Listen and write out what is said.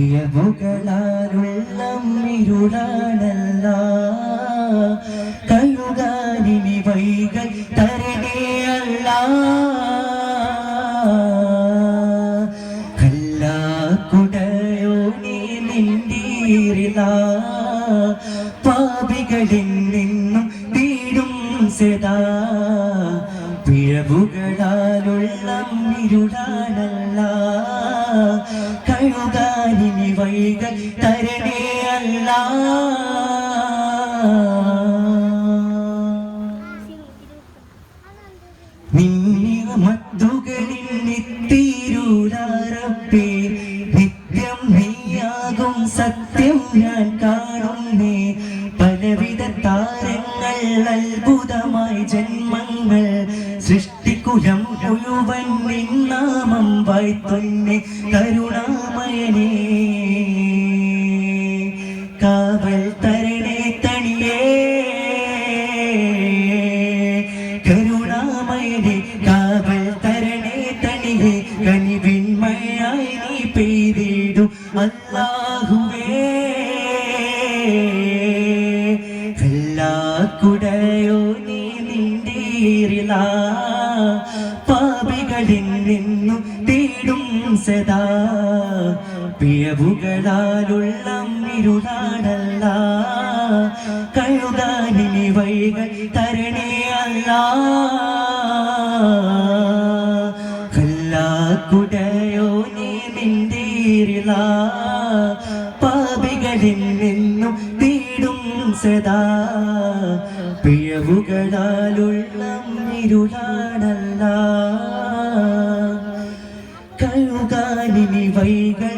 മുകളാരുള്ള കഴുകാനിനി വൈകൾ തരണേ അല്ല. കല്ലാക്കുടയോ നീ പാപികളിൽ നിന്നും തീരും സദാ. പിഴവുകളാലുള്ള ഇരുളാണല്ല കഴുകാനിനി വൈകൾ തരണേ അല്ല. നിന്നിമത്തുകളിൽ നിത്തീരൂരാറപ്പേ നിത്യം നീയാകും സത്യം ഞാൻ കാണുന്നേ. പലവിധ താരങ്ങൾ അത്ഭുതമായി ജന്മങ്ങൾ സൃഷ്ടിക്കുലം മുഴുവൻ നിന്നാമം വായ്ത്തുന്നെ കരുണാമയനേ കാവൽ തരണേ തണിയേ കരുണാമയനെ കാവൽ തരണേ തണിയേ കനിവിന്മയായി നീ പെയ്തിടും അല്ലാഹുവേ. കുടയോ നീ നിണ്ടീരില പാപികളിൽ നിന്നും തേടും സദാ. പിഴവുകളാലുള്ള ഇരുളാടല്ല കഴുകാനിനി വഴികൾ തരണേ അല്ല. കുടയോ നീ നിന്തീരില പാപികളിൽ നിന്നും തീടും സദാ. പിഴവുകളാലുള്ള ഇരുളാടല്ല കഴുകാനിനി വൈകൾ തരണേ അല്ല